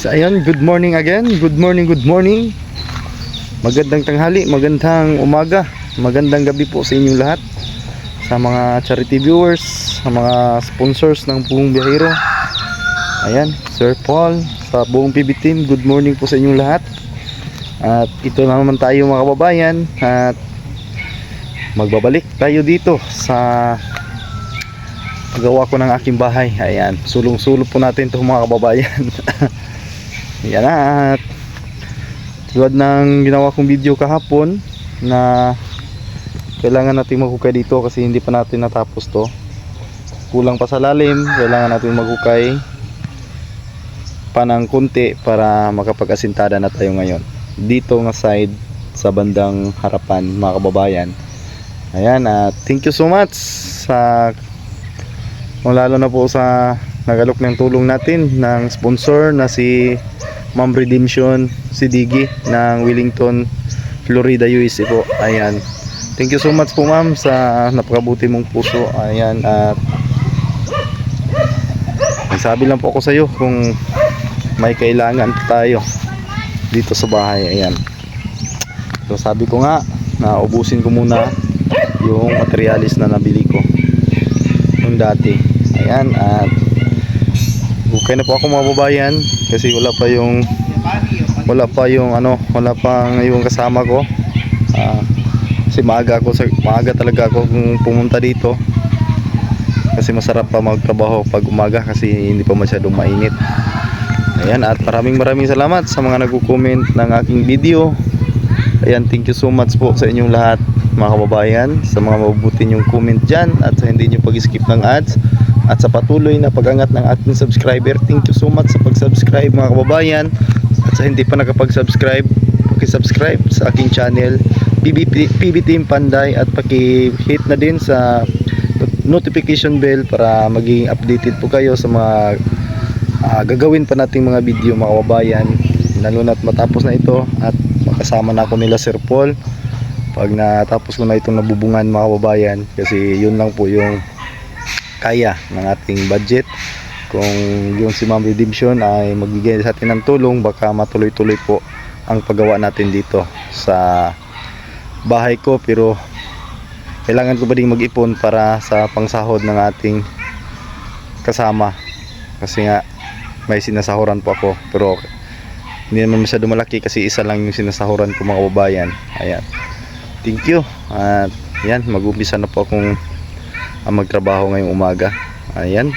So ayun, good morning again. Good morning, good morning. Magandang tanghali, magandang umaga, magandang gabi po sa inyong lahat. Sa mga charity viewers, sa mga sponsors ng buong biyahero. Ayan, Sir Paul, sa buong PB team, good morning po sa inyong lahat. At ito na naman tayo mga kababayan at magbabalik tayo dito sa paggawa ko ng aking bahay. Ayan, sulong-sulo po natin ito mga kababayan. Ayan na at tulad ng ginawa kong video kahapon na kailangan natin maghukay dito kasi hindi pa natin natapos to. Kulang pa sa lalim, kailangan natin maghukay pa ng kunti para makapag-asintada na tayo ngayon. Dito nga side sa bandang harapan mga kababayan. Ayan at thank you so much sa lalo na po sa nagalok ng tulong natin ng sponsor na si Ma'am Redemption si Digi ng Wellington, Florida, USA po. Ayan. Thank you so much po ma'am sa napakabuti mong puso. Ayan at nagsabi lang po ako sa iyo kung may kailangan tayo dito sa bahay. Ayan. So sabi ko nga na ubusin ko muna yung materialis na nabili ko nung dati. Ayan at okay na po ako mga babayan kasi wala pa yung wala pa yung ano wala pang yung kasama ko. Ah, kasi maaga ako maaga talaga ako pumunta dito. Kasi masarap pa magtrabaho pag umaga kasi hindi pa masyadong mainit. Ayan at maraming maraming salamat sa mga nagko-comment ng aking video. Ayan thank you so much po sa inyong lahat mga kababayan sa mga mabubuti nyong comment dyan at sa hindi nyo pag-skip ng ads at sa patuloy na pag-angat ng ating subscriber thank you so much sa pag-subscribe mga kababayan. At sa hindi pa nakapag-subscribe paki-subscribe sa aking channel PB, Team Panday. At paki-hit na din sa notification bell para maging updated po kayo sa mga ah, gagawin pa nating mga video mga kababayan. Lalo na't matapos na ito at makasama na ako nila Sir Paul. Pag natapos ko na itong nabubungan mga kababayan kasi yun lang po yung kaya ng ating budget. Kung yung si Ma'am Redemption ay magbigay sa atin ng tulong baka matuloy-tuloy po ang paggawa natin dito sa bahay ko. Pero kailangan ko ba ding mag-ipon para sa pangsahod ng ating kasama. Kasi nga may sinasahuran po ako. Pero hindi naman masyado malaki kasi isa lang yung sinasahuran ko mga kababayan. Ayan. Thank you. At yan mag-umpisa na po akong ang magtrabaho ngayong umaga. Ayan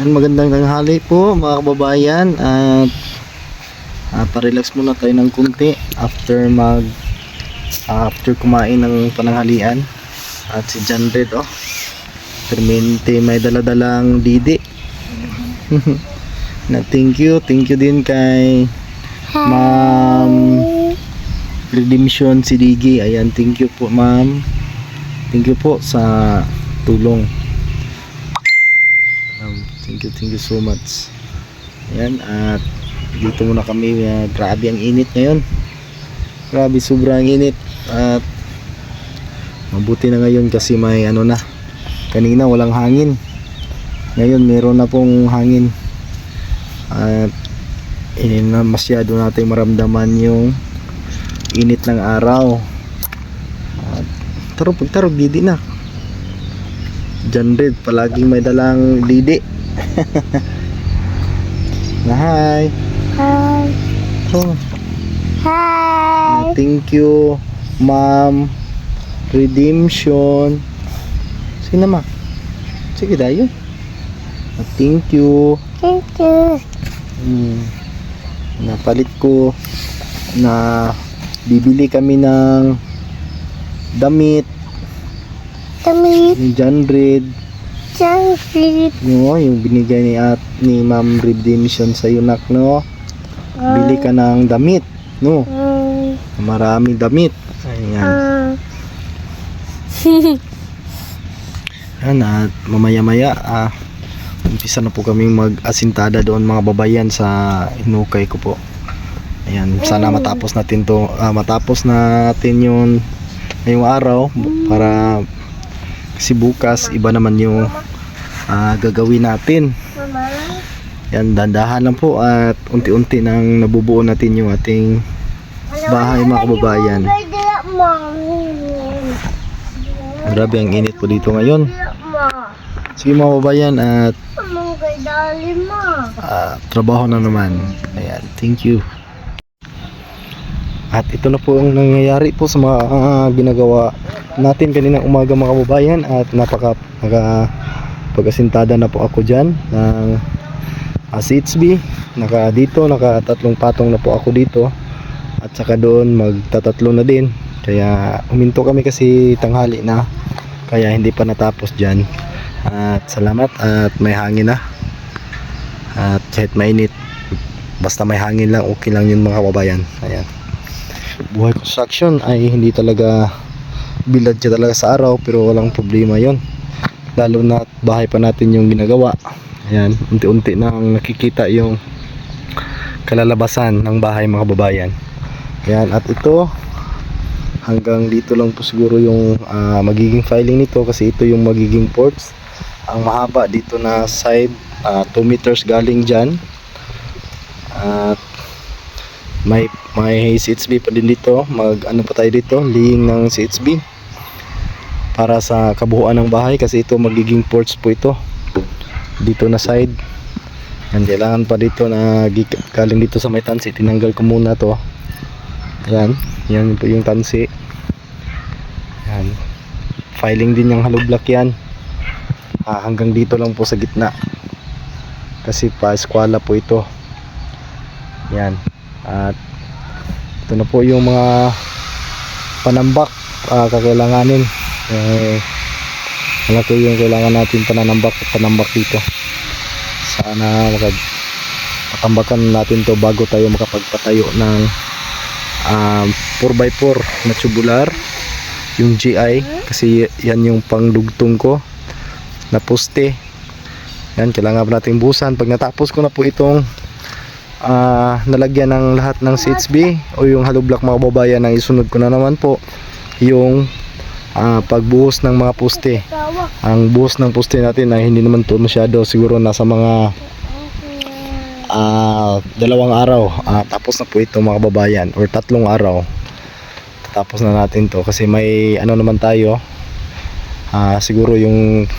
Yan, magandang tanghali po mga kababayan. At uh, parelax muna tayo ng kunti after mag after kumain ng pananghalian. At si John Red oh. Permente may daladalang didi. Na thank you thank you din kay ma'am Redemption Sidigi. Ayan thank you po ma'am. Thank you po sa tulong thank you, thank you so much. Ayan, at dito muna kami. Uh, grabe ang init ngayon. Grabe, sobrang init. At mabuti na ngayon kasi may ano na. Kanina walang hangin. Ngayon meron na pong hangin. At eh, na masyado natin maramdaman yung init ng araw. At tarog, pagtarog, didi na. John Red, palaging may dalang lidi. na hi. Hi. Oh, Hi. thank you, ma'am. Redemption. Sige na, ma. Sige tayo. Thank you. Thank you. Hmm. Napalit ko na bibili kami ng damit Kami ni John Red. Silip. No, yung binigay ni at ni Ma'am Redemption sa nak no. Bili ka ng damit, no. Mm, Maraming damit. Ayan. ah. Yan at mamaya-maya ah umpisa na po kaming mag-asintada doon mga babayan sa inukay ko po. Ayan, sana matapos natin to, ah, matapos natin yung ngayong araw para kasi bukas iba naman yung ah, gagawin natin. Yan, dandahan lang po at unti-unti nang nabubuo natin yung ating bahay mga kababayan. Grabe ang init po dito ngayon. Sige mga kababayan at ah, trabaho na naman. Ayan, thank you. At ito na po ang nangyayari po sa mga ah, ginagawa natin kaninang umaga mga kababayan at napaka pag-asintada na po ako dyan ng uh. Naka dito, naka tatlong patong na po ako dito. At saka doon magtatatlo na din. Kaya huminto kami kasi tanghali na. Kaya hindi pa natapos dyan. At salamat at may hangin na. At kahit mainit, basta may hangin lang, okay lang yun mga kababayan. Ayan. Buhay construction ay hindi talaga bilad siya talaga sa araw pero walang problema yon lalo na bahay pa natin yung ginagawa. Ayan unti-unti nang nakikita yung kalalabasan ng bahay mga kababayan ayan at ito hanggang dito lang po siguro yung ah, magiging filing nito kasi ito yung magiging ports. Ang mahaba dito na side 2 meters galing dyan. At may may CHB pa din dito. Mag ano pa tayo dito? Laying ng CHB para sa kabuuan ng bahay kasi ito magiging ports po ito. Dito na side. Yan kailangan pa dito na galing dito sa may tansi tinanggal ko muna to. Yan yan po yung tansi yan. Filing din yung hollow block yan. Ah, hanggang dito lang po sa gitna. Kasi pa eskwala po ito. Yan at ito na po yung mga panambak ah, kakailanganin. Eh, malaki yung kailangan natin pananambak panambak dito. Sana makag matambakan natin to bago tayo makapagpatayo ng um, 4x4 na tubular yung GI kasi yan yung pangdugtong ko na poste. Yan kailangan natin busan pag natapos ko na po itong ah, nalagyan ng lahat ng CHB o yung hollow block mga babayan ang isunod ko na naman po yung ah, pagbuhos ng mga poste. Ang buhos ng poste natin ay hindi naman to masyado siguro nasa mga ah, dalawang araw. Ah, tapos na po ito mga babayan or tatlong araw. Tapos na natin to kasi may ano naman tayo. Ah, siguro yung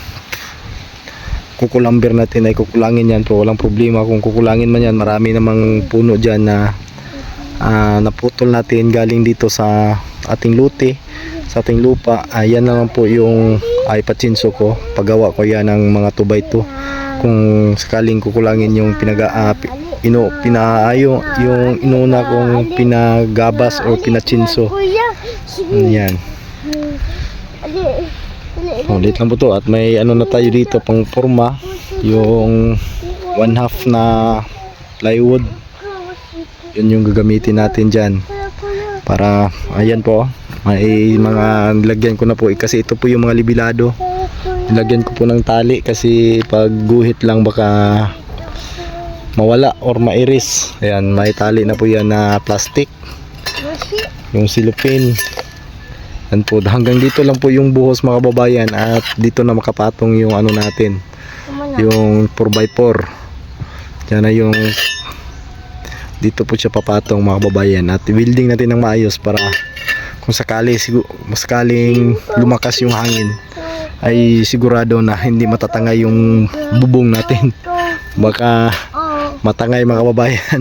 kukulamber natin ay kukulangin yan pero walang problema. Kung kukulangin man yan marami namang puno dyan na ah, naputol natin galing dito sa ating luti sa ating lupa. Ayan naman po yung ay patsinso ko. Paggawa ko yan ng mga 2x2 kung sakaling kukulangin yung pinaga ah, pi- ino pinaayo yung inuna kong pinagabas Kuya, sige. yan ulit lang po to. At may ano na tayo dito pang forma. Yung one half na plywood. Yun yung gagamitin natin dyan. Para ayan po. May mga nilagyan ko na po. Eh, kasi ito po yung mga libilado. Nilagyan ko po ng tali kasi pag guhit lang baka mawala or mairis. Ayan may tali na po yan na plastic. Yung silupin yan po hanggang dito lang po yung buhos mga kababayan at dito na makapatong yung ano natin yung 4x4 yan na yung dito po siya papatong mga kababayan at building natin ng maayos para kung sakali sakaling lumakas yung hangin ay sigurado na hindi matatangay yung bubong natin. Baka Oh, matangay mga kababayan.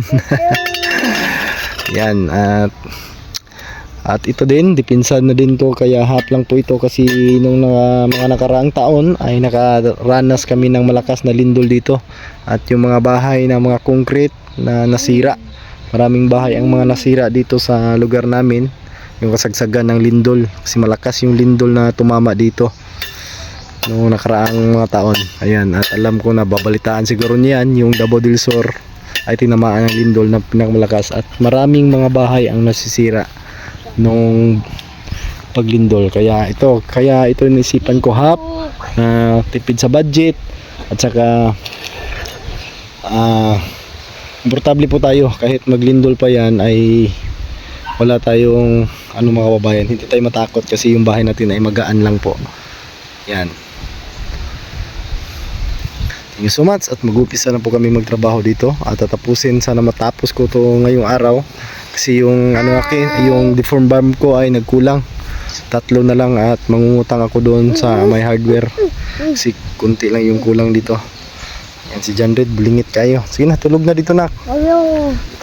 Yan at at ito din dipinsan na din to kaya hap lang po ito kasi nung na, mga nakaraang taon ay nakaranas kami ng malakas na lindol dito. At yung mga bahay na mga concrete na nasira. Maraming bahay ang mga nasira dito sa lugar namin. Yung kasagsagan ng lindol kasi malakas yung lindol na tumama dito. Noong nakaraang mga taon. Ayan at alam ko na babalitaan siguro niyan yung Davao del Sur. Ay tinamaan ng lindol na pinakamalakas at maraming mga bahay ang nasisira nung paglindol. Kaya ito kaya ito inisipan ko hap na tipid sa budget at saka ah komportable po tayo. Kahit maglindol pa yan ay wala tayong ano mga kababayan hindi tayo matakot kasi yung bahay natin ay magaan lang po. Yan. Thank you so much at mag-upisa na po kami magtrabaho dito at tatapusin. Sana matapos ko to ngayong araw kasi yung ano akin yung deform barm ko ay nagkulang. Tatlo na lang at mangungutang ako doon sa may hardware. Kasi kunti lang yung kulang dito. Yan si John Red bulingit kayo. Sige na tulog na dito nak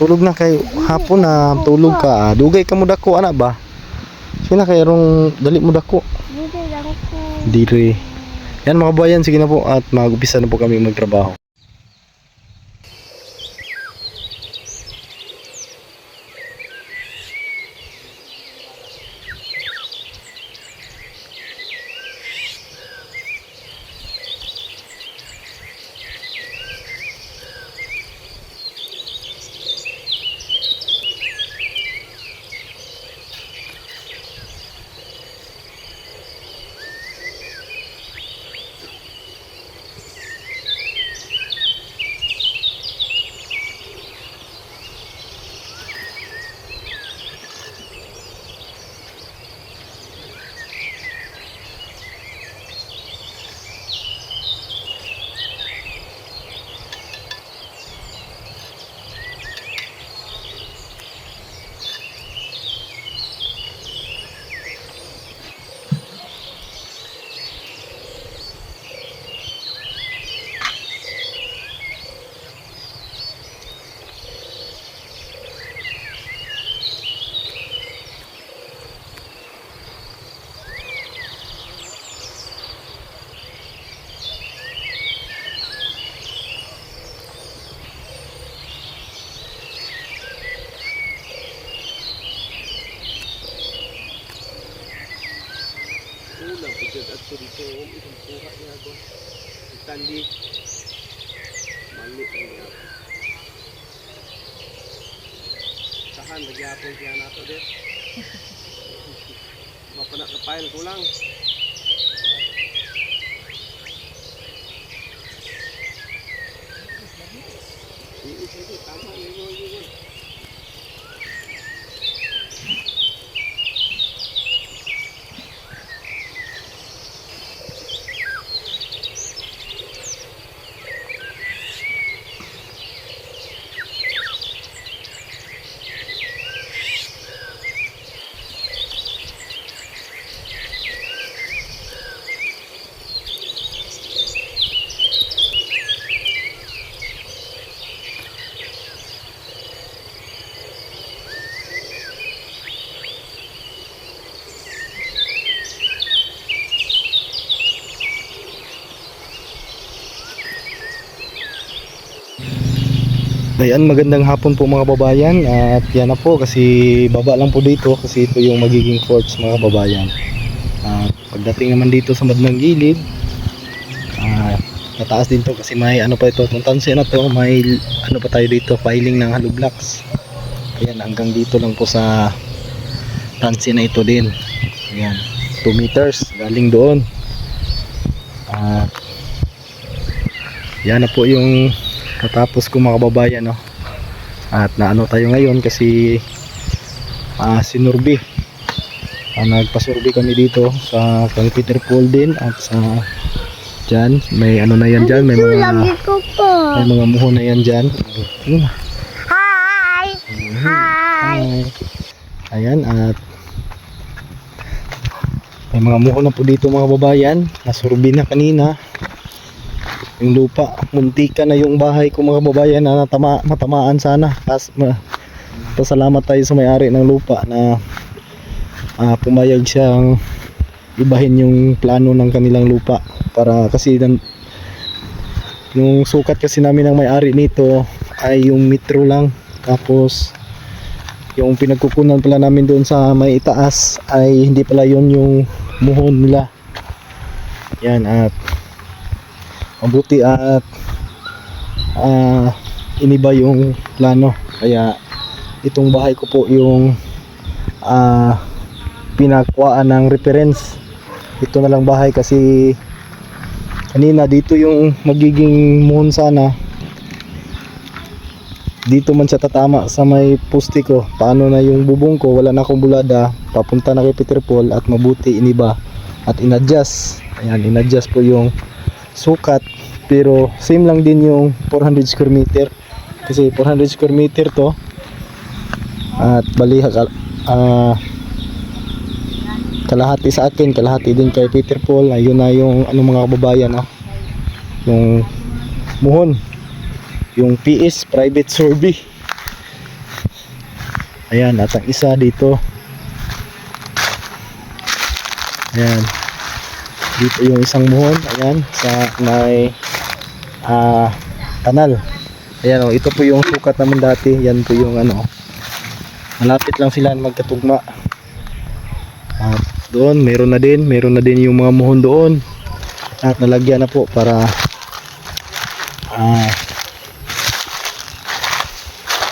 tulog na kayo. Hapon na tulog ka. Dugay ka mo dako ana ba? Sige na kayo rong dali mo dako. Dire. Yan mga bayan, sige na po. At mag-upisa na po kami magtrabaho. Tali mali ang niya tahan nagyapon siya nato dit mapanak ka pile ko lang Sige, Ayan, magandang hapon po mga babayan at yan na po kasi baba lang po dito kasi ito yung magiging forts mga babayan. At pagdating naman dito sa madlang gilid, ah tataas din to kasi may ano pa ito, itong na to, may ano pa tayo dito, filing ng hollow blocks. Ayan, hanggang dito lang po sa tansi na ito din. Ayan, 2 meters galing doon. At yan na po yung natapos ko mga kababayan no at naano tayo ngayon kasi ah sinurbi ah, nagpasurbi kami dito sa kay Peter Paul din at sa dyan may ano na yan dyan may mga may mga muho na yan dyan. Hi! Hi! Hi. ayan at may mga muho na po dito mga babayan nasurbi na kanina yung lupa muntika na yung bahay ko mga babayan na natama, matamaan sana. Pas, ma, pasalamat tayo sa may-ari ng lupa na ah, pumayag siyang ibahin yung plano ng kanilang lupa para kasi nan, yung sukat kasi namin ng may-ari nito ay yung metro lang. Tapos yung pinagkukunan pala namin doon sa may itaas ay hindi pala yun yung muhon nila. Yan at mabuti at ah, iniba yung plano. Kaya itong bahay ko po yung ah, pinakuhaan ng reference. Ito na lang bahay kasi kanina dito yung magiging muhon sana. Dito man siya tatama sa may pusti ko. Paano na yung bubong ko? Wala na akong bulada. Papunta na kay Peter Paul at mabuti iniba at inadjust. Ayan inadjust po yung sukat pero same lang din yung 400 square meter. Kasi 400 square meter to at bali ah, kalahati sa akin kalahati din kay Peter Paul. Ayun na yung ano mga kababayan no? yung muhon yung PS private survey. Ayan at ang isa dito. Ayan dito yung isang muhon ayan sa may ah kanal. Ayan oh, ito po yung sukat naman dati. Yan po yung ano malapit lang sila magkatugma. At doon meron na din meron na din yung mga muhon doon. At nalagyan na po para ah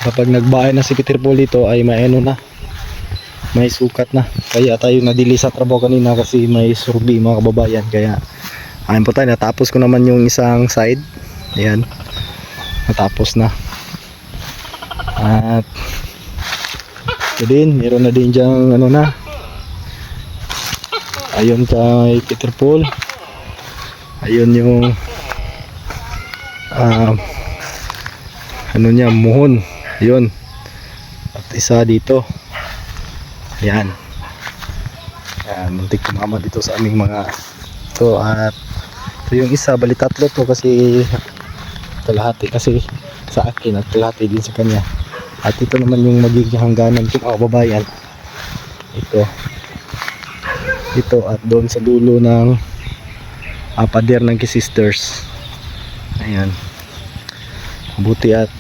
kapag nagbahay na si Peter Paul dito ay may ano na may sukat na. Kaya tayo nadili sa trabaho kanina kasi may survey mga kababayan. Kaya ayun po tayo natapos ko naman yung isang side. Ayan. Natapos na. At ito din meron na din dyang ano na. Ayun kay Peter Paul. Ayun yung ah, ano niya muhon. Yun at isa dito yan yan muntik kumama dito sa aming mga to. At ito yung isa bali tatlo to kasi kalahati kasi sa akin at kalahati din sa kanya. At ito naman yung magiging hangganan ko mga babayan ito. Ito at doon sa dulo ng uh, pader ng sisters. Ayan. Buti at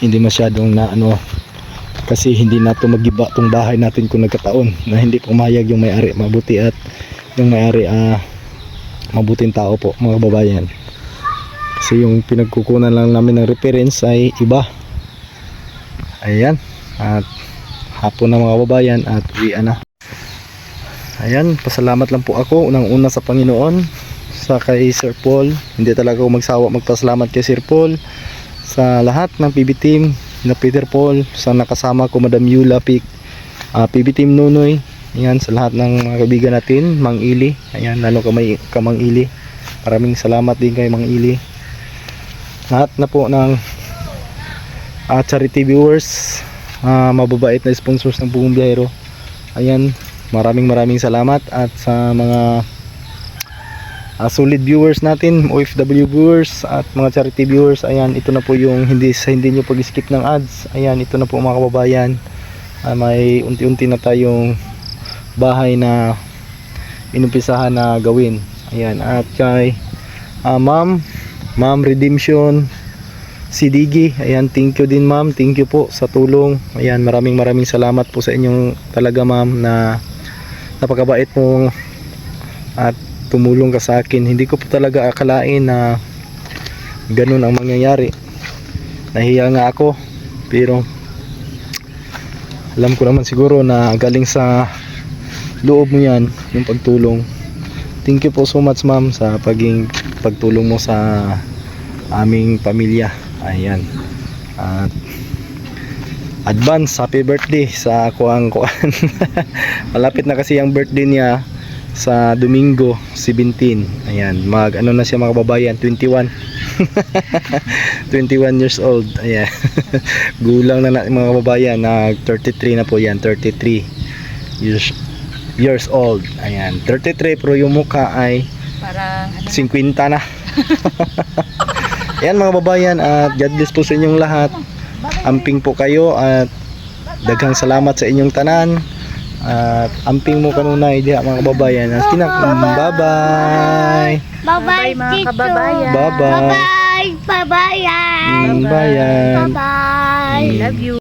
hindi masyadong na ano kasi hindi na to magiba tong bahay natin kung nagkataon na hindi pumayag yung may-ari. Mabuti at yung may-ari ah mabuting tao po mga babayan kasi yung pinagkukunan lang namin ng reference ay iba. Ayan. At hapon na mga babayan at uwi na. Ayan pasalamat lang po ako unang una sa Panginoon sa kay Sir Paul. Hindi talaga ako magsawa magpasalamat kay Sir Paul. Sa lahat ng PB team na Peter Paul sa nakasama ko Madam Yula Pic uh, PB team Nunoy. Ayan sa lahat ng mga kaibigan natin Mang Ili. Ayan lalo ka may kamang Ili. Maraming salamat din kay Mang Ili. Lahat na po ng uh, charity viewers uh, mababait na sponsors ng Bugong Biyahero. Ayan maraming maraming salamat at sa mga uh, solid viewers natin OFW viewers at mga charity viewers ayan ito na po yung hindi sa hindi nyo pag skip ng ads ayan ito na po mga kababayan Ah, may unti-unti na tayong bahay na inumpisahan na gawin ayan at kay ah, ma'am ma'am redemption si Digi. Ayan, thank you din ma'am. Thank you po sa tulong. Ayan, maraming maraming salamat po sa inyong talaga ma'am na napakabait mo at tumulong ka sa akin. Hindi ko po talaga akalain na ganun ang mangyayari. Nahiya nga ako. Pero alam ko naman siguro na galing sa loob mo yan, yung pagtulong. Thank you po so much ma'am sa paging pagtulong mo sa aming pamilya. Ayan. At advance happy birthday sa kuang kuan. Malapit na kasi ang birthday niya sa Domingo 17. Ayan, mag ano na siya mga kababayan, 21. 21 years old. Ayan. Gulang na na mga kababayan, na 33 na po yan, 33 years years old. Ayan, 33 pero yung mukha ay Parang ano, 50 na. Ayan mga babayan at God bless po sa inyong lahat. Amping po kayo at daghang salamat sa inyong tanan. At amping mo kanunay diha mga kababayan. At kinak bye-bye. Bye-bye, mga kababayan. Bye-bye. Bye-bye. Bye-bye. Mm. Bye-bye. Mm. love you.